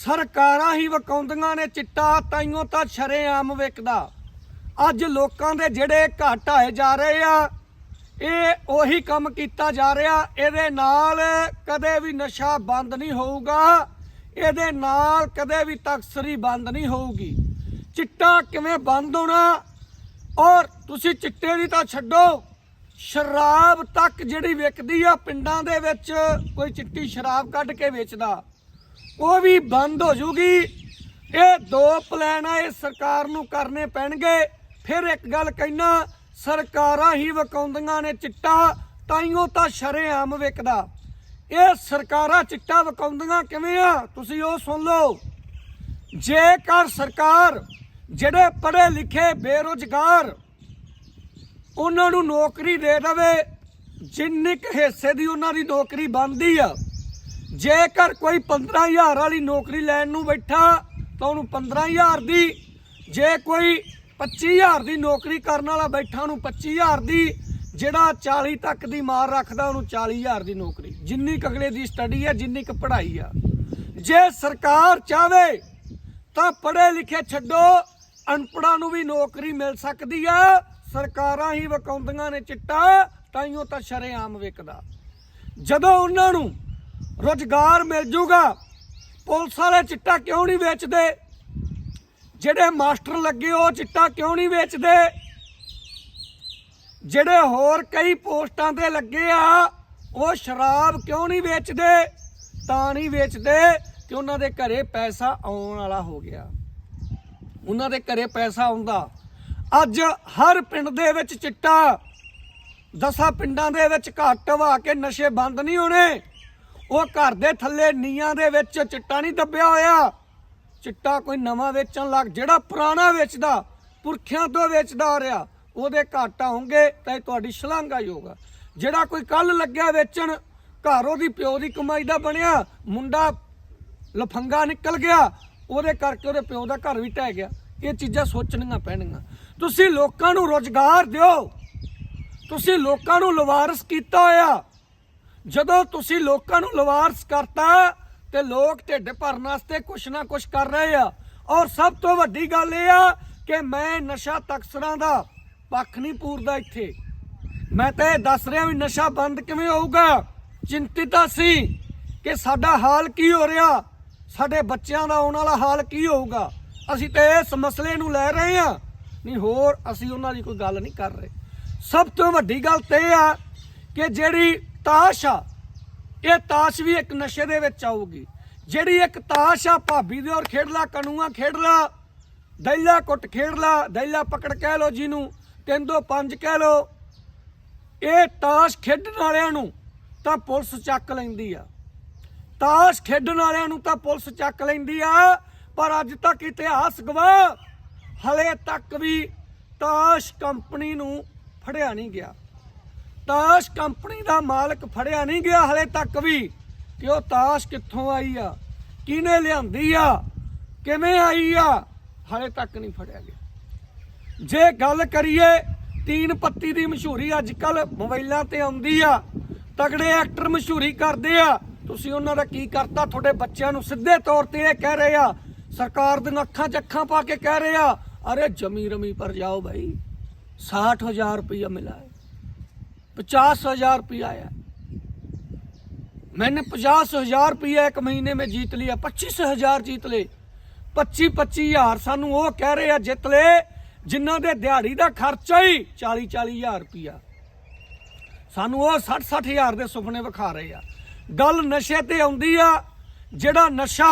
ਸਰਕਾਰਾਂ ਹੀ ਵਕਾਉਂਦੀਆਂ ਨੇ ਚਿੱਟਾ, ਤਾਈਓ ਤਾਂ ਸ਼ਰੇਆਮ ਵਿਕਦਾ। ਅੱਜ ਲੋਕਾਂ ਦੇ ਜਿਹੜੇ ਘਾਟ ਆਏ ਜਾ ਰਹੇ ਆ, ਇਹ ਉਹੀ ਕੰਮ ਕੀਤਾ ਜਾ ਰਿਹਾ। ਇਹਦੇ ਨਾਲ ਕਦੇ ਵੀ ਨਸ਼ਾ ਬੰਦ ਨਹੀਂ ਹੋਊਗਾ, ਇਹਦੇ ਨਾਲ ਕਦੇ ਵੀ ਤਕਸਰੀ ਬੰਦ ਨਹੀਂ ਹੋਊਗੀ। ਚਿੱਟਾ ਕਿਵੇਂ ਬੰਦ ਹੋਣਾ? ਔਰ ਤੁਸੀਂ ਚਿੱਟੇ ਦੀ ਤਾਂ ਛੱਡੋ, ਸ਼ਰਾਬ ਤੱਕ ਜਿਹੜੀ ਵਿਕਦੀ ਆ ਪਿੰਡਾਂ ਦੇ ਵਿੱਚ, ਕੋਈ ਚਿੱਟੀ ਸ਼ਰਾਬ ਕੱਢ ਕੇ ਵੇਚਦਾ। ਉਹ ਵੀ ਬੰਦ ਹੋ ਜੂਗੀ। ਇਹ ਦੋ ਪਲਾਨ ਆ, ਇਹ ਸਰਕਾਰ ਨੂੰ ਕਰਨੇ ਪੈਣਗੇ। ਫਿਰ ਇੱਕ ਗੱਲ ਕਹਿਣਾ ਸਰਕਾਰਾਂ ਹੀ ਵਕਾਉਂਦੀਆਂ ਨੇ ਚਿੱਟਾ ਤਾਈਓ ਤਾਂ ਸ਼ਰੇਆਮ ਵਿਕਦਾ। ਇਹ ਸਰਕਾਰਾਂ ਚਿੱਟਾ ਵਕਾਉਂਦੀਆਂ ਕਿਵੇਂ ਆ? ਤੁਸੀਂ ਉਹ ਸੁਣ ਲਓ। ਜੇਕਰ ਸਰਕਾਰ ਜਿਹੜੇ ਪੜ੍ਹੇ ਲਿਖੇ ਬੇਰੁਜ਼ਗਾਰ, ਉਹਨਾਂ ਨੂੰ ਨੌਕਰੀ ਦੇ ਦੇਵੇ, ਜਿੰਨੀ ਕੁ ਹਿੱਸੇ ਦੀ ਉਹਨਾਂ ਦੀ ਨੌਕਰੀ ਬਣਦੀ ਆ ਜੇਕਰ ਕੋਈ 15000 ਵਾਲੀ ਨੌਕਰੀ ਲੈਣ ਨੂੰ ਬੈਠਾ, ਤਾਂ ਉਹਨੂੰ 15000 ਦੀ। ਜੇ ਕੋਈ 25000 ਦੀ ਨੌਕਰੀ ਕਰਨ ਵਾਲਾ ਬੈਠਾ, ਉਹਨੂੰ 25000 ਦੀ। ਜਿਹੜਾ 40 ਤੱਕ ਦੀ ਮਾਰ ਰੱਖਦਾ, ਉਹਨੂੰ 40000 ਦੀ ਨੌਕਰੀ। ਜਿੰਨੀ ਕੁ ਅਗਲੇ ਦੀ ਸਟੱਡੀ ਹੈ ਜਿੰਨੀ ਕੁ ਪੜ੍ਹਾਈ ਆ। ਜੇ ਸਰਕਾਰ ਚਾਵੇ ਤਾਂ ਪੜ੍ਹੇ ਲਿਖੇ ਛੱਡੋ। ਅਨਪੜਾਂ ਨੂੰ ਵੀ ਨੌਕਰੀ ਮਿਲ ਸਕਦੀ ਆ। ਸਰਕਾਰਾਂ ਹੀ ਵਕਾਉਂਦੀਆਂ ਨੇ ਚਿੱਟਾ ਤਾਈਓ ਤਾਂ ਸ਼ਰੇਆਮ ਵਿਕਦਾ। ਜਦੋਂ ਉਹਨਾਂ ਨੂੰ ਰੋਜ਼ਗਾਰ ਮਿਲ ਜੂਗਾ। ਪੁਲਿਸ ਵਾਲੇ ਚਿੱਟਾ ਕਿਉਂ ਨਹੀਂ ਵੇਚਦੇ? ਜਿਹੜੇ ਮਾਸਟਰ ਲੱਗੇ ਉਹ ਚਿੱਟਾ ਕਿਉਂ ਨਹੀਂ ਵੇਚਦੇ? ਜਿਹੜੇ ਹੋਰ ਕਈ ਪੋਸਟਾਂ ਤੇ ਲੱਗੇ ਆ, ਉਹ ਸ਼ਰਾਬ ਕਿਉਂ ਨਹੀਂ ਵੇਚਦੇ? ਤਾਂ ਨਹੀਂ ਵੇਚਦੇ ਕਿ ਉਹਨਾਂ ਦੇ ਘਰੇ ਪੈਸਾ ਆਉਣ ਵਾਲਾ ਹੋ ਗਿਆ। ਉਹਨਾਂ ਦੇ ਘਰੇ ਪੈਸਾ ਆਉਂਦਾ। ਅੱਜ ਹਰ ਪਿੰਡ ਦੇ ਵਿੱਚ ਚਿੱਟਾ। ਦਸਾਂ ਪਿੰਡਾਂ ਦੇ ਵਿੱਚ ਘੱਟ ਵਾ ਕੇ ਨਸ਼ੇ ਬੰਦ ਨਹੀਂ ਹੋਣੇ। ਉਹ ਘਰ ਦੇ ਥੱਲੇ ਨੀਆਂ ਦੇ ਵਿੱਚ ਚਿੱਟਾ ਨਹੀਂ ਦੱਬਿਆ ਹੋਇਆ। ਚਿੱਟਾ ਕੋਈ ਨਵਾਂ ਵੇਚਣ ਲੱਗ, ਜਿਹੜਾ ਪੁਰਾਣਾ ਵੇਚਦਾ, ਪੁਰਖਿਆਂ ਤੋਂ ਵੇਚਦਾ ਆ ਰਿਹਾ, ਉਹਦੇ ਘਾਟਾ ਹੋਣਗੇ, ਤਾਂ ਇਹ ਤੁਹਾਡੀ ਸ਼ਲਾਘਾਯੋਗ ਆ। ਜਿਹੜਾ ਕੋਈ ਕੱਲ ਲੱਗਿਆ ਵੇਚਣ, ਘਰ ਉਹਦੀ ਪਿਓ ਦੀ ਕਮਾਈ ਦਾ ਬਣਿਆ, ਮੁੰਡਾ ਲਫੰਗਾ ਨਿਕਲ ਗਿਆ, ਉਹਦੇ ਕਰਕੇ ਉਹਦੇ ਪਿਓ ਦਾ ਘਰ ਵੀ ਢਹਿ ਗਿਆ। ਇਹ ਚੀਜ਼ਾਂ ਸੋਚਣੀਆਂ ਪੈਣਗੀਆਂ। ਤੁਸੀਂ ਲੋਕਾਂ ਨੂੰ ਰੋਜ਼ਗਾਰ ਦਿਓ। ਤੁਸੀਂ ਲੋਕਾਂ ਨੂੰ ਲਵਾਰਸ ਕੀਤਾ ਹੋਇਆ। ਜਦੋਂ ਤੁਸੀਂ ਲੋਕਾਂ ਨੂੰ ਲਵਾਰਸ ਕਰਤਾ ਤੇ ਲੋਕ ਢਿੱਡ ਭਰਨ ਵਾਸਤੇ ਕੁਛ ਨਾ ਕੁਛ ਕਰ ਰਹੇ ਆ। ਔਰ ਸਭ ਤੋਂ ਵੱਡੀ ਗੱਲ ਇਹ ਆ ਕਿ ਮੈਂ ਨਸ਼ਾ ਤਕਸਰਾਂ ਦਾ ਪੱਖ ਨਹੀਂ ਪੂਰਦਾ ਇੱਥੇ। ਮੈਂ ਤਾਂ ਇਹ ਦੱਸ ਰਿਹਾ ਵੀ ਨਸ਼ਾ ਬੰਦ ਕਿਵੇਂ ਹੋਊਗਾ। ਚਿੰਤਿਤ ਸੀ ਕਿ ਸਾਡਾ ਹਾਲ ਕੀ ਹੋ ਰਿਹਾ, ਸਾਡੇ ਬੱਚਿਆਂ ਦਾ ਆਉਣ ਵਾਲਾ ਹਾਲ ਕੀ ਹੋਊਗਾ। ਅਸੀਂ ਤਾਂ ਇਸ ਮਸਲੇ ਨੂੰ ਲੈ ਰਹੇ ਹਾਂ ਨਹੀਂ ਹੋਰ ਅਸੀਂ ਉਹਨਾਂ ਦੀ ਕੋਈ ਗੱਲ ਨਹੀਂ ਕਰ ਰਹੇ। ਸਭ ਤੋਂ ਵੱਡੀ ਗੱਲ ਤੇ ਇਹ ਆ ਕਿ ਜਿਹੜੀ ਤਾਸ਼ ਆ। ਇਹ ਤਾਸ਼ ਵੀ ਇੱਕ ਨਸ਼ੇ ਦੇ ਵਿੱਚ ਆਊਗੀ। ਜਿਹੜੀ ਇੱਕ ਤਾਸ਼ ਆ, ਭਾਬੀ ਦੇ ਔਰ ਖੇਡ ਲਾ, ਕਨੂਆ ਖੇਡ ਲਾ ਦੈਲਾ ਕੁੱਟ ਖੇਡ ਲਾ ਦੈਲਾ ਪਕੜ ਕਹਿ ਲੋ ਜਿਹਨੂੰ, ਤਿੰਨ ਦੋ ਪੰਜ ਕਹਿ ਲੋ ਇਹ ਤਾਸ਼ ਖੇਡਣ ਵਾਲਿਆਂ ਨੂੰ ਤਾਂ ਪੁਲਿਸ ਚੱਕ ਲੈਂਦੀ ਆ। ਤਾਸ਼ ਖੇਡਣ ਵਾਲਿਆਂ ਨੂੰ ਤਾਂ ਪੁਲਿਸ ਚੱਕ ਲੈਂਦੀ ਆ, ਪਰ ਅੱਜ ਤੱਕ ਇਤਿਹਾਸ ਗਵਾਹ ਹਲੇ ਤੱਕ ਵੀ ਤਾਸ਼ ਕੰਪਨੀ ਨੂੰ ਫੜਿਆ ਨਹੀਂ ਗਿਆ। ਤਾਸ਼ ਕੰਪਨੀ ਦਾ ਮਾਲਕ ਫੜਿਆ ਨਹੀਂ ਗਿਆ ਹਲੇ ਤੱਕ ਵੀ। ਕਿ ਉਹ ਤਾਸ਼ ਕਿੱਥੋਂ ਆਈ ਆ? ਕਿਹਨੇ ਲਿਆਂਦੀ ਆ? ਕਿਵੇਂ ਆਈ ਆ? ਹਲੇ ਤੱਕ ਨਹੀਂ ਫੜਿਆ ਗਿਆ। ਜੇ ਗੱਲ ਕਰੀਏ, ਤੀਨ ਪੱਤੀ ਦੀ ਮਸ਼ਹੂਰੀ ਅੱਜ ਕੱਲ ਮੋਬਾਈਲਾਂ ਤੇ ਆਉਂਦੀ ਆ। ਤਗੜੇ ਐਕਟਰ ਮਸ਼ਹੂਰੀ ਕਰਦੇ ਆ। ਤੁਸੀਂ ਉਹਨਾਂ ਦਾ ਕੀ ਕਰਤਾ? ਤੁਹਾਡੇ ਬੱਚਿਆਂ ਨੂੰ ਸਿੱਧੇ ਤੌਰ ਤੇ ਇਹ ਕਹਿ ਰਹੇ ਆ, ਸਰਕਾਰ ਦੀਆਂ ਅੱਖਾਂ 'ਚ ਅੱਖਾਂ ਪਾ ਕੇ ਕਹਿ ਰਹੇ ਆ, ਅਰੇ ਜਮੀ ਰਮੀ ਪਰ ਜਾਓ ਭਾਈ 60000 ਰੁਪਇਆ ਮਿਲਾ ਹੈ। पचास हजार रुपया आया मैंने पचास हजार रुपया एक महीने में जीत लिया पच्चीस हजार जीत ले पच्ची पच्ची हजार सानू वो कह रहे आ जित ले जिन्हों ਦੇ ਦਿਹਾੜੀ ਦਾ ਖਰਚਾ ਹੀ 40 40 ਹਜ਼ਾਰ ਰੁਪਇਆ ਸਾਨੂੰ ਉਹ 60 60 ਹਜ਼ਾਰ ਦੇ ਸੁਪਨੇ ਵਿਖਾ ਰਹੇ ਆ ਗੱਲ ਨਸ਼ੇ ਤੇ ਆਉਂਦੀ ਆ ਜਿਹੜਾ ਨਸ਼ਾ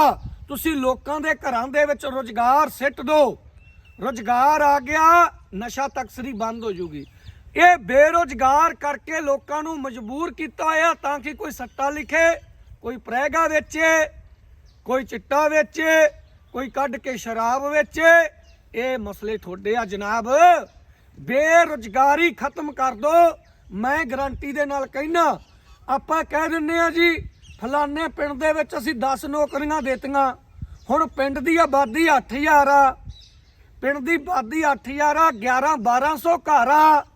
ਤੁਸੀਂ ਲੋਕਾਂ ਦੇ ਘਰਾਂ ਦੇ ਵਿੱਚ ਰੋਜ਼ਗਾਰ ਸਿੱਟ ਦੋ ਰੋਜ਼ਗਾਰ ਆ ਗਿਆ ਨਸ਼ਾ ਤਕਸਰੀ ਬੰਦ ਹੋ ਜੂਗੀ ਇਹ ਬੇਰੋਜ਼ਗਾਰ ਕਰਕੇ ਲੋਕਾਂ ਨੂੰ ਮਜਬੂਰ ਕੀਤਾ ਹੋਇਆ ਤਾਂ ਕਿ ਕੋਈ ਸੱਟਾ ਲਿਖੇ, ਕੋਈ ਪ੍ਰੈਗਾ ਵੇਚੇ, ਕੋਈ ਚਿੱਟਾ ਵੇਚੇ, ਕੋਈ ਕੱਢ ਕੇ ਸ਼ਰਾਬ ਵੇਚੇ। ਇਹ ਮਸਲੇ ਤੁਹਾਡੇ ਆ ਜਨਾਬ। ਬੇਰੁਜ਼ਗਾਰੀ ਖਤਮ ਕਰ ਦੋ। ਮੈਂ ਗਰੰਟੀ ਦੇ ਨਾਲ ਕਹਿਣਾ ਆਪਾਂ ਕਹਿ ਦਿੰਨੇ ਆ ਜੀ, ਫਲਾਣੇ ਪਿੰਡ ਦੇ ਵਿੱਚ ਅਸੀਂ 10 ਨੌਕਰੀਆਂ ਦੇਤੀਆਂ। ਹੁਣ ਪਿੰਡ ਦੀ ਆਬਾਦੀ 8000 ਆ। ਪਿੰਡ ਦੀ ਆਬਾਦੀ 8000 ਆ 11 1200 ਘਰ ਆ।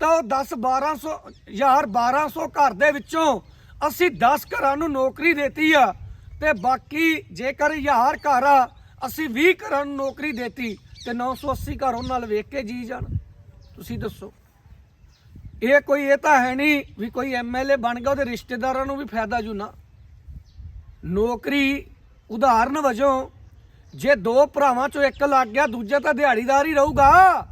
ਤਾਂ ਉਹ 10 1200 ਹਜ਼ਾਰ 1200 ਘਰ ਦੇ ਵਿੱਚੋਂ ਅਸੀਂ 10 ਘਰਾਂ ਨੂੰ ਨੌਕਰੀ ਦੇਤੀ ਆ ਤੇ ਬਾਕੀ ਜੇਕਰ ਹਜ਼ਾਰ ਘਰ ਆ, ਅਸੀਂ 20 ਘਰਾਂ ਨੂੰ ਨੌਕਰੀ ਦੇਤੀ ਤੇ 980 ਘਰ ਉਹਨਾਂ ਨਾਲ ਵੇਖ ਕੇ ਜੀ ਜਾਣ। ਤੁਸੀਂ ਦੱਸੋ। ਇਹ ਕੋਈ, ਇਹ ਤਾਂ ਹੈ ਨਹੀਂ ਵੀ ਕੋਈ ਐਮਐਲਏ ਬਣ ਗਿਆ, ਉਹਦੇ ਰਿਸ਼ਤੇਦਾਰਾਂ ਨੂੰ ਵੀ ਫਾਇਦਾ ਜੂ ਨੌਕਰੀ ਉਦਾਹਰਨ ਵਜੋਂ ਜੇ ਦੋ ਭਰਾਵਾਂ ਚੋਂ ਇੱਕ ਲੱਗ ਗਿਆ, ਦੂਜਾ ਤਾਂ ਦਿਹਾੜੀਦਾਰ ਹੀ ਰਹੂਗਾ।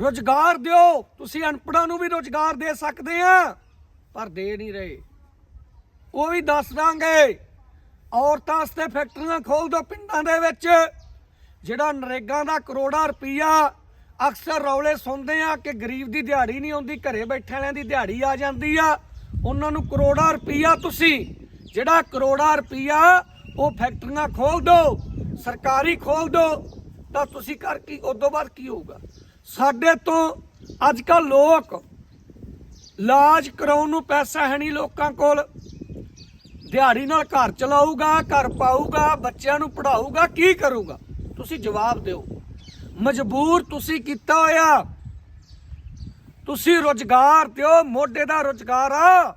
ਰੋਜ਼ਗਾਰ ਦਿਓ। ਤੁਸੀਂ ਅਨਪੜਾਂ ਨੂੰ ਵੀ ਰੋਜ਼ਗਾਰ ਦੇ ਸਕਦੇ ਆ, ਪਰ ਦੇ ਨਹੀਂ ਰਹੇ। ਉਹ ਵੀ ਦੱਸ ਦਾਂਗੇ, ਔਰਤਾਂ ਵਾਸਤੇ ਫੈਕਟਰੀਆਂ ਖੋਲ ਦਿਓ ਪਿੰਡਾਂ ਦੇ ਵਿੱਚ। ਜਿਹੜਾ ਨਰੇਗਾ ਦਾ ਕਰੋੜਾ ਰੁਪਈਆ ਅਕਸਰ ਰੌਲੇ ਸੁਣਦੇ ਆ ਕਿ ਗਰੀਬ ਦੀ ਦਿਹਾੜੀ ਨਹੀਂ ਆਉਂਦੀ, ਘਰੇ ਬੈਠੇ ਵਾਲਿਆਂ ਦੀ ਦਿਹਾੜੀ ਆ ਜਾਂਦੀ ਆ। ਉਹਨਾਂ ਨੂੰ ਕਰੋੜਾ ਰੁਪਈਆ ਤੁਸੀਂ, ਜਿਹੜਾ ਕਰੋੜਾ ਰੁਪਈਆ ਉਹ ਫੈਕਟਰੀਆਂ ਖੋਲ ਦਿਓ, ਸਰਕਾਰੀ ਖੋਲ ਦਿਓ, ਤਾਂ ਤੁਸੀਂ ਕਰ ਕੀ, ਉਦੋਂ ਬਾਅਦ ਕੀ ਹੋਊਗਾ? ਸਾਡੇ ਤੋਂ ਅੱਜ ਕੱਲ ਲੋਕ ਇਲਾਜ ਕਰਾਉਣ ਨੂੰ ਪੈਸਾ ਹੈ ਨਹੀਂ ਲੋਕਾਂ ਕੋਲ। ਦਿਹਾੜੀ ਨਾਲ ਘਰ ਚਲਾਊਗਾ, ਘਰ ਪਾਊਗਾ, ਬੱਚਿਆਂ ਨੂੰ ਪੜਾਊਗਾ ਕੀ ਕਰੂਗਾ? ਤੁਸੀਂ ਜਵਾਬ ਦਿਓ। ਮਜਬੂਰ ਤੁਸੀਂ ਕੀਤਾ ਹੋਇਆ। ਤੁਸੀਂ ਰੋਜ਼ਗਾਰ ਦਿਓ, ਮੋਢੇ ਦਾ ਰੋਜ਼ਗਾਰ ਆ।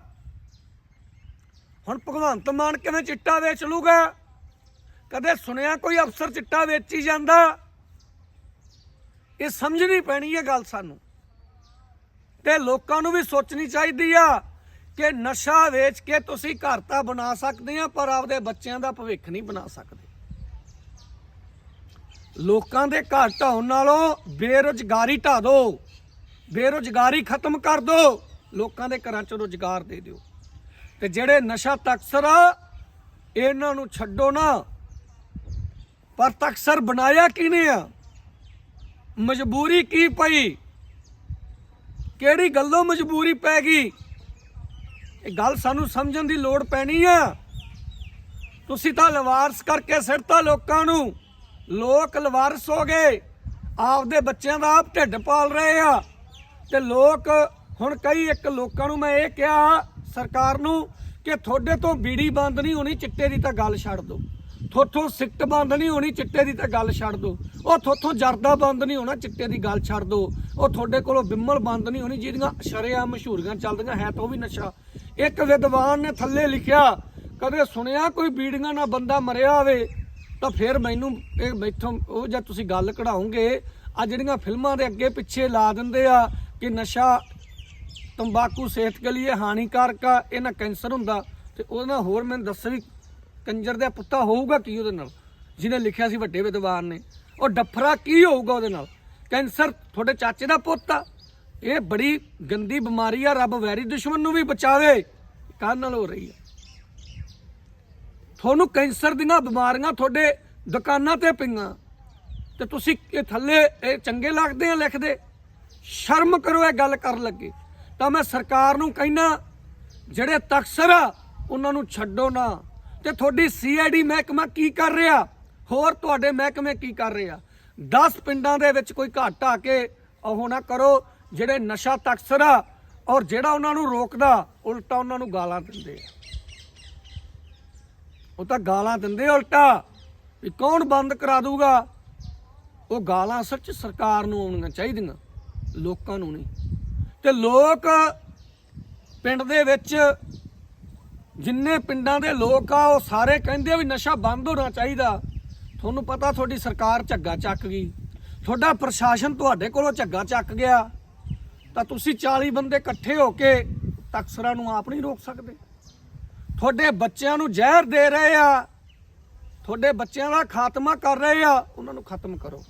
ਹੁਣ ਭਗਵੰਤ ਮਾਨ ਕਿਵੇਂ ਚਿੱਟਾ ਵੇਚ ਲੂਗਾ? ਕਦੇ ਸੁਣਿਆ ਕੋਈ ਅਫਸਰ ਚਿੱਟਾ ਵੇਚੀ ਜਾਂਦਾ? ਇਹ ਸਮਝਣੀ ਪੈਣੀ ਹੈ ਗੱਲ ਸਾਨੂੰ। ਤੇ ਲੋਕਾਂ ਨੂੰ ਵੀ ਸੋਚਣੀ ਚਾਹੀਦੀ ਆ ਕਿ ਨਸ਼ਾ ਵੇਚ ਕੇ ਤੁਸੀਂ ਘਰ ਤਾਂ ਬਣਾ ਸਕਦੇ ਆ, ਪਰ ਆਪਦੇ ਬੱਚਿਆਂ ਦਾ ਭਵਿੱਖ ਨਹੀਂ ਬਣਾ ਸਕਦੇ। ਲੋਕਾਂ ਦੇ ਘਰ ਢਾਉਣ ਨਾਲੋਂ ਬੇਰੁਜ਼ਗਾਰੀ ਢਾ ਦਿਓ ਬੇਰੁਜ਼ਗਾਰੀ ਖਤਮ ਕਰ ਦਿਓ ਲੋਕਾਂ ਦੇ ਘਰਾਂ 'ਚ ਰੁਜ਼ਗਾਰ ਦੇ ਦਿਓ। ਤੇ ਜਿਹੜੇ ਨਸ਼ਾ ਤਕਸਰ ਆ, ਇਹਨਾਂ ਨੂੰ ਛੱਡੋ ਨਾ। ਪਰ ਤਕਸਰ ਬਣਾਇਆ ਕਿਨੇ ਆ? ਮਜਬੂਰੀ ਕੀ ਪਈ? ਕਿਹੜੀ ਗੱਲੋਂ ਮਜਬੂਰੀ ਪੈ ਗਈ? ਇਹ ਗੱਲ ਸਾਨੂੰ ਸਮਝਣ ਦੀ ਲੋੜ ਪੈਣੀ ਆ। ਤੁਸੀਂ ਤਾਂ ਲਵਾਰਸ ਕਰਕੇ ਸਿੱਟਤਾ ਲੋਕਾਂ ਨੂੰ। ਲੋਕ ਲਵਾਰਸ ਹੋ ਗਏ। ਆਪਦੇ ਬੱਚਿਆਂ ਦਾ ਆਪ ਢਿੱਡ ਪਾਲ ਰਹੇ ਆ। ਤੇ ਲੋਕ, ਹੁਣ ਕਈ ਇੱਕ ਲੋਕਾਂ ਨੂੰ ਮੈਂ ਇਹ ਕਿਹਾ ਸਰਕਾਰ ਨੂੰ ਕਿ ਤੁਹਾਡੇ ਤੋਂ ਬੀੜੀ ਬੰਦ ਨਹੀਂ ਹੋਣੀ, ਚਿੱਟੇ ਦੀ ਤਾਂ ਗੱਲ ਛੱਡ ਦਿਓ। ਥੋਥੋਂ ਸਿੱਟ ਬੰਦ ਨਹੀਂ ਹੋਣੀ, ਚਿੱਟੇ ਦੀ ਤਾਂ ਗੱਲ ਛੱਡ ਦਿਓ ਉਹ ਥੋਥੋਂ ਜਰਦਾ ਬੰਦ ਨਹੀਂ ਹੋਣਾ, ਚਿੱਟੇ ਦੀ ਗੱਲ ਛੱਡ ਦਿਓ ਉਹ ਤੁਹਾਡੇ ਕੋਲੋਂ ਬਿੰਮਲ ਬੰਦ ਨਹੀਂ ਹੋਣੀ, ਜਿਹਦੀਆਂ ਸ਼ਰੇਆਮ ਮਸ਼ਹੂਰੀਆਂ ਚੱਲਦੀਆਂ ਹੈ ਤਾਂ ਉਹ ਵੀ ਨਸ਼ਾ। ਇੱਕ ਵਿਦਵਾਨ ਨੇ ਥੱਲੇ ਲਿਖਿਆ, ਕਦੇ ਸੁਣਿਆ ਕੋਈ ਬੀੜੀਆਂ ਨਾਲ ਬੰਦਾ ਮਰਿਆ ਹੋਵੇ, ਤਾਂ ਫਿਰ ਮੈਨੂੰ ਇਹ ਮੈਥੋਂ ਉਹ ਜੇ ਤੁਸੀਂ ਗੱਲ ਕਢਾਉਂਗੇ ਆ ਜਿਹੜੀਆਂ ਫਿਲਮਾਂ ਦੇ ਅੱਗੇ ਪਿੱਛੇ ਲਾ ਦਿੰਦੇ ਆ ਕਿ ਨਸ਼ਾ ਤੰਬਾਕੂ ਸਿਹਤ ਕੇ ਲਈ ਹਾਨੀਕਾਰਕ ਆ ਇਹਨਾਂ ਕੈਂਸਰ ਹੁੰਦਾ, ਤੇ ਉਹਦੇ ਨਾਲ ਹੋਰ ਮੈਨੂੰ ਦੱਸ ਵੀ ਕੰਜਰ ਦਾ ਪੁੱਤਾ ਹੋਊਗਾ ਕੀ ਉਹਦੇ ਨਾਲ? ਜਿਹਨੇ ਲਿਖਿਆ ਸੀ ਵੱਡੇ ਵਿਦਵਾਨ ਨੇ। ਉਹ ਡੱਫਰਾ ਕੀ ਹੋਊਗਾ ਉਹਦੇ ਨਾਲ? ਕੈਂਸਰ ਤੁਹਾਡੇ ਚਾਚੇ ਦਾ ਪੁੱਤ ਆ। ਇਹ ਬੜੀ ਗੰਦੀ ਬਿਮਾਰੀ ਆ, ਰੱਬ ਵੈਰੀ ਦੁਸ਼ਮਣ ਨੂੰ ਵੀ ਬਚਾਵੇ। ਕਾਹਨ ਨਾਲ ਹੋ ਰਹੀ ਆ? ਤੁਹਾਨੂੰ ਕੈਂਸਰ ਦੀਆਂ ਬਿਮਾਰੀਆਂ ਤੁਹਾਡੇ ਦੁਕਾਨਾਂ ਤੇ ਪਈਆਂ। ਤੇ ਤੁਸੀਂ ਇਹ ਥੱਲੇ ਇਹ ਚੰਗੇ ਲੱਗਦੇ ਆ ਲਿਖਦੇ? ਸ਼ਰਮ ਕਰੋ ਇਹ ਗੱਲ ਕਰਨ ਲੱਗੇ। ਤਾਂ ਮੈਂ ਸਰਕਾਰ ਨੂੰ ਕਹਿਣਾ ਜਿਹੜੇ ਤਕਸਰ ਆ, ਉਹਨਾਂ ਨੂੰ ਛੱਡੋ ਨਾ। ਤੇ ਤੁਹਾਡੀ ਸੀਆਈਡੀ ਮਹਿਕਮਾ ਕੀ ਕਰ ਰਿਹਾ? ਹੋਰ ਤੁਹਾਡੇ ਮਹਿਕਮੇ ਕੀ ਕਰ ਰਿਹਾ 10 ਪਿੰਡਾਂ ਦੇ ਵਿੱਚ ਕੋਈ ਘਾਟ ਆ ਕੇ ਉਹ ਨਾ ਕਰੋ, ਜਿਹੜੇ ਨਸ਼ਾ ਤਕਸਰ ਆ ਔਰ ਜਿਹੜਾ ਉਹਨਾਂ ਨੂੰ ਰੋਕਦਾ, ਉਲਟਾ ਉਹਨਾਂ ਨੂੰ ਗਾਲਾਂ ਦਿੰਦੇ ਆ। ਉਹ ਤਾਂ ਗਾਲਾਂ ਦਿੰਦੇ ਉਲਟਾ। ਵੀ ਕੌਣ ਬੰਦ ਕਰਾ ਦੂਗਾ? ਉਹ ਗਾਲਾਂ ਸੱਚ ਸਰਕਾਰ ਨੂੰ ਆਉਣੀਆਂ ਚਾਹੀਦੀਆਂ, ਲੋਕਾਂ ਨੂੰ ਨਹੀਂ। ਤੇ ਲੋਕ ਪਿੰਡ ਦੇ ਵਿੱਚ ਜਿੰਨੇ ਪਿੰਡਾਂ ਦੇ ਲੋਕ ਆ, ਉਹ ਸਾਰੇ ਕਹਿੰਦੇ ਵੀ ਨਸ਼ਾ ਬੰਦ ਹੋਣਾ ਚਾਹੀਦਾ। ਤੁਹਾਨੂੰ ਪਤਾ ਤੁਹਾਡੀ ਸਰਕਾਰ ਝੱਗਾ ਚੱਕ ਗਈ। ਤੁਹਾਡਾ ਪ੍ਰਸ਼ਾਸਨ ਤੁਹਾਡੇ ਕੋਲੋਂ ਝੱਗਾ ਚੱਕ ਗਿਆ। ਤਾਂ ਤੁਸੀਂ 40 ਬੰਦੇ ਇਕੱਠੇ ਹੋ ਕੇ ਤਕਸਰਾਂ ਨੂੰ ਆਪ ਨਹੀਂ ਰੋਕ ਸਕਦੇ। ਤੁਹਾਡੇ ਬੱਚਿਆਂ ਨੂੰ ਜ਼ਹਿਰ ਦੇ ਰਹੇ ਆ। ਤੁਹਾਡੇ ਬੱਚਿਆਂ ਦਾ ਖਾਤਮਾ ਕਰ ਰਹੇ ਆ। ਉਹਨਾਂ ਨੂੰ ਖਤਮ ਕਰੋ।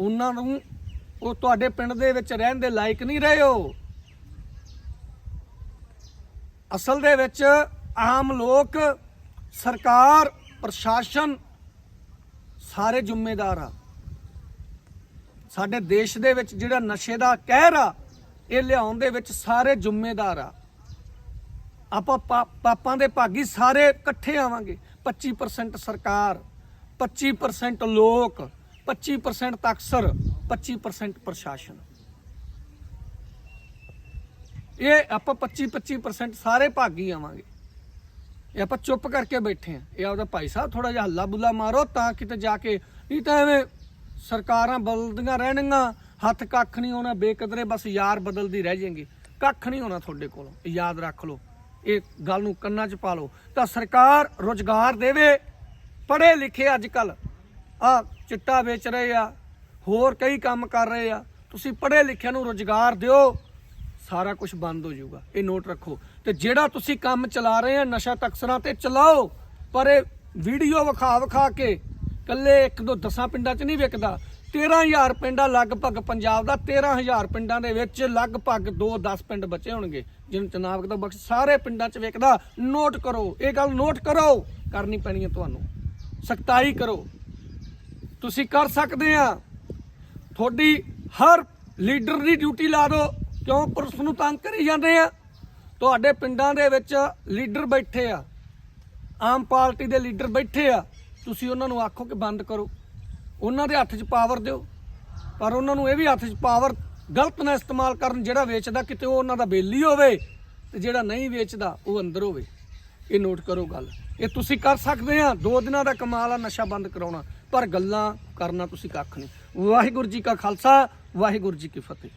ਉਹਨਾਂ ਨੂੰ ਉਹ ਤੁਹਾਡੇ ਪਿੰਡ ਦੇ ਵਿੱਚ ਰਹਿਣ ਦੇ ਲਾਇਕ ਨਹੀਂ ਰਹੇ ਹੋ। ਅਸਲ ਦੇ ਵਿੱਚ ਆਮ ਲੋਕ, ਸਰਕਾਰ, ਪ੍ਰਸ਼ਾਸਨ ਸਾਰੇ ਜ਼ਿੰਮੇਦਾਰ ਆ। ਸਾਡੇ ਦੇਸ਼ ਦੇ ਵਿੱਚ ਜਿਹੜਾ ਨਸ਼ੇ ਦਾ ਕਹਿਰ ਆ, ਇਹ ਲਿਆਉਣ ਦੇ ਵਿੱਚ ਸਾਰੇ ਜ਼ਿੰਮੇਦਾਰ ਆ। ਆਪਾਂ ਪਾ- ਪਾਪਾਂ ਦੇ ਭਾਗੀ ਸਾਰੇ ਇਕੱਠੇ ਆਵਾਂਗੇ। 25% ਸਰਕਾਰ 25% ਲੋਕ 25% ਤਕਸਰ 25% ਪ੍ਰਸ਼ਾਸਨ। ਇਹ ਆਪਾਂ 25 25% ਸਾਰੇ ਭਾਗੀ ਆਵਾਂਗੇ। ਇਹ ਆਪਾਂ ਚੁੱਪ ਕਰਕੇ ਬੈਠੇ ਆ। ਇਹ ਆਪਦਾ ਭਾਈ ਸਾਹਿਬ ਥੋੜਾ ਜਿਹਾ ਹੱਲਾ ਬੁੱਲਾ ਮਾਰੋ ਤਾਂ ਕਿਤੇ ਜਾ ਕੇ, ਨਹੀਂ ਤਾਂ ਐਵੇਂ ਸਰਕਾਰਾਂ ਬਦਲਦੀਆਂ ਰਹਿਣਗੀਆਂ, ਹੱਥ ਕੱਖ ਨਹੀਂ ਹੋਣਾ, ਬੇਕਦਰੇ ਬਸ ਯਾਰ ਬਦਲਦੀ ਰਹਿ ਜਾਏਗੀ। ਕੱਖ ਨਹੀਂ ਹੋਣਾ ਤੁਹਾਡੇ ਕੋਲ ਯਾਦ ਰੱਖ ਲਓ। ਇਹ ਗੱਲ ਨੂੰ ਕੰਨਾਂ 'ਚ ਪਾ ਲਓ। ਤਾਂ ਸਰਕਾਰ ਰੋਜ਼ਗਾਰ ਦੇਵੇ ਪੜ੍ਹੇ ਲਿਖੇ ਅੱਜ ਕੱਲ ਆ ਚਿੱਟਾ ਵੇਚ ਰਹੇ ਆ, ਹੋਰ ਕਈ ਕੰਮ ਕਰ ਰਹੇ ਆ। ਤੁਸੀਂ ਪੜ੍ਹੇ ਲਿਖਿਆ ਨੂੰ ਰੋਜ਼ਗਾਰ ਦਿਓ। ਸਾਰਾ ਕੁਝ ਬੰਦ ਹੋ ਜਾਊਗਾ। ਇਹ ਨੋਟ ਰੱਖੋ। ਤੇ ਜਿਹੜਾ ਤੁਸੀਂ ਕੰਮ ਚਲਾ ਰਹੇ ਆ ਨਸ਼ਾ ਤਕਸਰਾਂ ਤੇ ਚਲਾਓ, ਪਰ ਇਹ ਵੀਡੀਓ ਵਿਖਾ ਵਿਖਾ ਕੇ ਕੱਲੇ ਇੱਕ ਦੋ ਦਸਾਂ ਪਿੰਡਾਂ 'ਚ ਨਹੀਂ ਵਿਕਦਾ। 13000 ਪਿੰਡ ਆ ਲਗਭਗ ਪੰਜਾਬ ਦਾ 13000 ਪਿੰਡਾਂ ਦੇ ਵਿੱਚ ਲਗਭਗ 2-10 ਪਿੰਡ ਬਚੇ ਹੋਣਗੇ। ਜਿਹਨੂੰ ਚਨਾਵਕ ਦਾ ਬਖਸ਼ ਸਾਰੇ ਪਿੰਡਾਂ 'ਚ ਵਿਕਦਾ। ਨੋਟ ਕਰੋ। ਇਹ ਗੱਲ ਨੋਟ ਕਰੋ। ਕਰਨੀ ਪੈਣੀ ਹੈ ਤੁਹਾਨੂੰ। ਸਖਤਾਈ ਕਰੋ। ਤੁਸੀਂ ਕਰ ਸਕਦੇ ਆ। ਤੁਹਾਡੀ ਹਰ ਲੀਡਰ ਦੀ ਡਿਊਟੀ ਲਾ ਦਿਓ। ਕਿਉਂ ਪੁਲਿਸ ਨੂੰ ਤੰਗ ਕਰੀ ਜਾਂਦੇ ਆ? ਤੁਹਾਡੇ ਪਿੰਡਾਂ ਦੇ ਵਿੱਚ ਲੀਡਰ ਬੈਠੇ ਆ। ਆਮ ਪਾਰਟੀ ਦੇ ਲੀਡਰ ਬੈਠੇ ਆ। ਤੁਸੀਂ ਉਹਨਾਂ ਨੂੰ ਆਖੋ ਕਿ ਬੰਦ ਕਰੋ। ਉਹਨਾਂ ਦੇ ਹੱਥ 'ਚ ਪਾਵਰ ਦਿਓ। ਪਰ ਉਹਨਾਂ ਨੂੰ ਇਹ ਵੀ ਹੱਥ 'ਚ ਪਾਵਰ ਗਲਤ ਨਾ ਇਸਤੇਮਾਲ ਕਰਨ ਜਿਹੜਾ ਵੇਚਦਾ ਕਿਤੇ ਉਹ ਉਹਨਾਂ ਦਾ ਬੇਲੀ ਹੋਵੇ ਤੇ ਜਿਹੜਾ ਨਹੀਂ ਵੇਚਦਾ ਉਹ ਅੰਦਰ ਹੋਵੇ। ਇਹ ਨੋਟ ਕਰੋ ਗੱਲ। ਇਹ ਤੁਸੀਂ ਕਰ ਸਕਦੇ ਆ। ਦੋ ਦਿਨਾਂ ਦਾ ਕਮਾਲ ਆ ਨਸ਼ਾ ਬੰਦ ਕਰਾਉਣਾ। ਪਰ ਗੱਲਾਂ ਕਰਨਾ ਤੁਸੀਂ ਕੱਖ ਨਹੀਂ। ਵਾਹਿਗੁਰੂ ਜੀ ਕਾ ਖਾਲਸਾ, ਵਾਹਿਗੁਰੂ ਜੀ ਕੀ ਫਤਿਹ।